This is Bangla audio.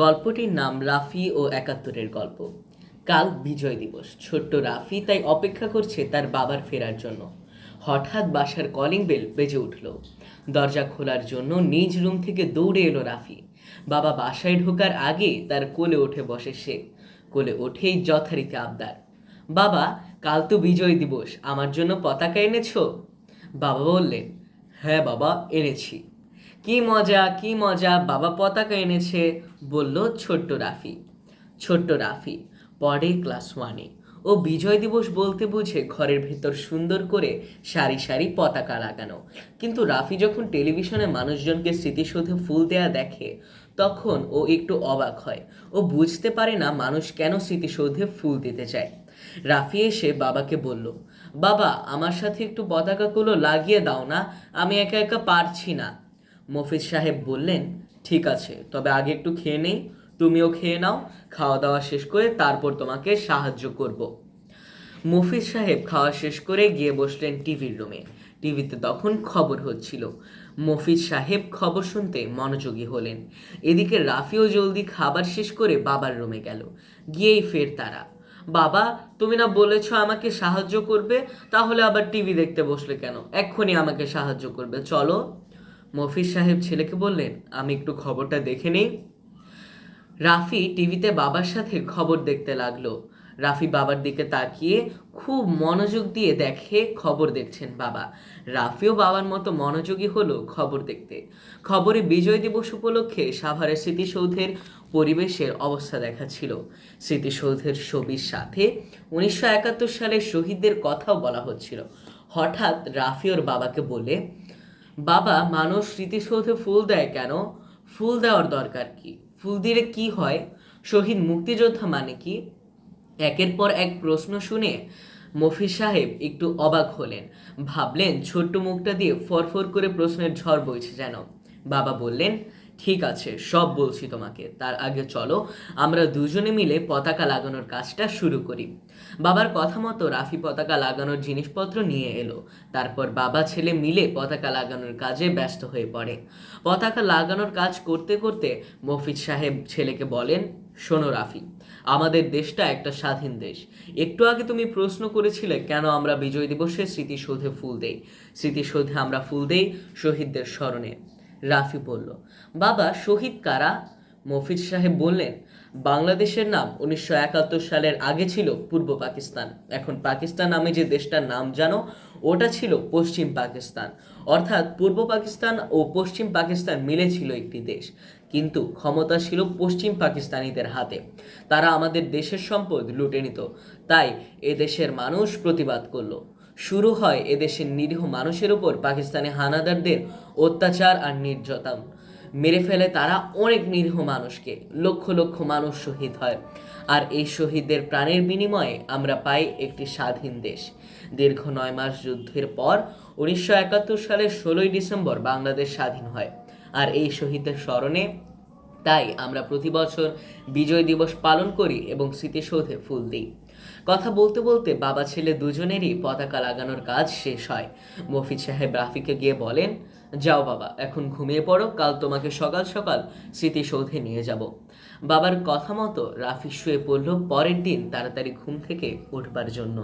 গল্পটির নাম রাফি ও একাত্তরের গল্প। কাল বিজয় দিবস। ছোট্ট রাফি তাই অপেক্ষা করছে তার বাবার ফেরার জন্য। হঠাৎ বাসার কলিং বেল বেজে উঠল। দরজা খোলার জন্য নিজ রুম থেকে দৌড়ে এলো রাফি। বাবা বাসায় ঢোকার আগে তার কোলে উঠে বসে সে। কোলে ওঠেই যথারীতি আবদার। বাবা, কাল তো বিজয় দিবস, আমার জন্য পতাকা এনেছো? বাবা বললেন হ্যাঁ বাবা, এনেছি। কি মজা কি মজা, বাবা পতাকা এনেছে, বলল ছোট্ট রাফি। ছোট্ট রাফি পরে ক্লাস ওয়ানে। ও বিজয় দিবস বলতে বুঝে ঘরের ভেতর সুন্দর করে সারি সারি পতাকা লাগানো। কিন্তু রাফি যখন টেলিভিশনে মানুষজনকে স্মৃতিসৌধে ফুল দেয়া দেখে, তখন ও একটু অবাক হয়। ও বুঝতে পারে না মানুষ কেন স্মৃতিসৌধে ফুল দিতে চায়। রাফি এসে বাবাকে বলল, বাবা, আমার সাথে একটু পতাকাগুলো লাগিয়ে দাও না, আমি একা একা পারছি না। মফিজ সাহেব বললেন, ঠিক আছে, তবে আগে একটু খেয়ে নেই, তুমিও খেয়ে নাও খাওয়া দাওয়া শেষ করে তারপর তোমাকে সাহায্য করব। মফিজ সাহেব খাওয়া শেষ করে গিয়ে বসলেন টিভির রুমে। টিভিতে তখন খবর হচ্ছিল। মফিজ সাহেব খবর শুনতে মনোযোগী হলেন। এদিকে রাফিও জলদি খাবার শেষ করে বাবার রুমে গেল। গিয়েই ফের তারা। বাবা, তুমি না বলেছ আমাকে সাহায্য করবে? তাহলে আবার টিভি দেখতে বসলে কেন? এক্ষুনি আমাকে সাহায্য করবে, চলো। মফিজ সাহেব ছেলেকে বললেন, আমি একটু খবরটা দেখে নিই। রাফি টিভিতে বাবার সাথে খবর দেখতে লাগল। রাফি বাবার দিকে তাকিয়ে খুব মনোযোগ দিয়ে দেখে খবর দেখছেন বাবা। রাফিও বাবার মতো মনোযোগী হলো খবর দেখতে। খবরে বিজয় দিবস উপলক্ষে সাভারের স্মৃতিসৌধের পরিবেশের অবস্থা দেখাচ্ছিল। স্মৃতিসৌধের ছবির সাথে উনিশশো একাত্তর সালের শহীদদের কথাও বলা হচ্ছিল। হঠাৎ রাফি ওর বাবাকে বলে বাবা মানুষ স্মৃতিসৌধে ফুল দেয় কেন? ফুল দেওয়ার দরকার কি? ফুল দিলে কি হয়? শহীদ মুক্তিযোদ্ধা মানে কি? একের পর এক প্রশ্ন শুনে মফিজ সাহেব একটু অবাক হলেন। ভাবলেন, ছোট্ট মুখটা দিয়ে ফরফর করে প্রশ্নের ঝড় বইছে যেন। বাবা বললেন ঠিক আছে, সব বলছি তোমাকে, তার আগে চলো, আমরা দুজনে মিলে পতাকা লাগানোর কাজটা শুরু করি। বাবার কথা মতো রাফি পতাকা লাগানোর জিনিসপত্র নিয়ে এলো, তারপর বাবা ছেলে মিলে পতাকা লাগানোর কাজে ব্যস্ত হয়ে পড়ে। পতাকা লাগানোর কাজ করতে করতে মফিজ সাহেব ছেলেকে বলেন, শোনো রাফি, আমাদের দেশটা একটা স্বাধীন দেশ। একটু আগে তুমি প্রশ্ন করেছিলে কেন আমরা বিজয় দিবসে স্মৃতিসৌধে ফুল দেই? স্মৃতিসৌধে আমরা ফুল দেই শহীদদের স্মরণে। রাফি বলল। বাবা, শহীদ কারা? মফিজ সাহেব বললেন, বাংলাদেশের নাম উনিশশো একাত্তর সালের আগে ছিল পূর্ব পাকিস্তান। এখন পাকিস্তান নামে যে দেশটার নাম জানো, ওটা ছিল পশ্চিম পাকিস্তান। অর্থাৎ পূর্ব পাকিস্তান ও পশ্চিম পাকিস্তান মিলে ছিল একটি দেশ। কিন্তু ক্ষমতা ছিল পশ্চিম পাকিস্তানিদের হাতে। তারা আমাদের দেশের সম্পদ লুটে নিত। তাই এদেশের মানুষ প্রতিবাদ করল। শুরু হয় এদেশের নিরীহ মানুষের উপর পাকিস্তানি হানাদারদের অত্যাচার আর নির্যাতন। মেরে ফেলে তারা অনেক নিরীহ মানুষকে, লক্ষ লক্ষ মানুষ শহীদ হয়। আর এই শহীদদের প্রাণের বিনিময়ে আমরা পাই একটি স্বাধীন দেশ। দীর্ঘ নয় মাস যুদ্ধের পর উনিশশো একাত্তর সালের ষোলোই ডিসেম্বর বাংলাদেশ স্বাধীন হয়। আর এই শহীদদের স্মরণে তাই আমরা প্রতি বছর বিজয় দিবস পালন করি এবং স্মৃতিসৌধে ফুল দিই। কথা বলতে বলতে বাবা, ছেলে দুজনেরই পতাকা লাগানোর কাজ শেষ হয়। মফিজ সাহেব রাফিকে গিয়ে বলেন, যাও বাবা, এখন ঘুমিয়ে পড়ো, কাল তোমাকে সকাল সকাল স্মৃতিসৌধে নিয়ে যাব। বাবার কথা মতো রাফি শুয়ে পড়ল পরের দিন তাড়াতাড়ি ঘুম থেকে উঠবার জন্য।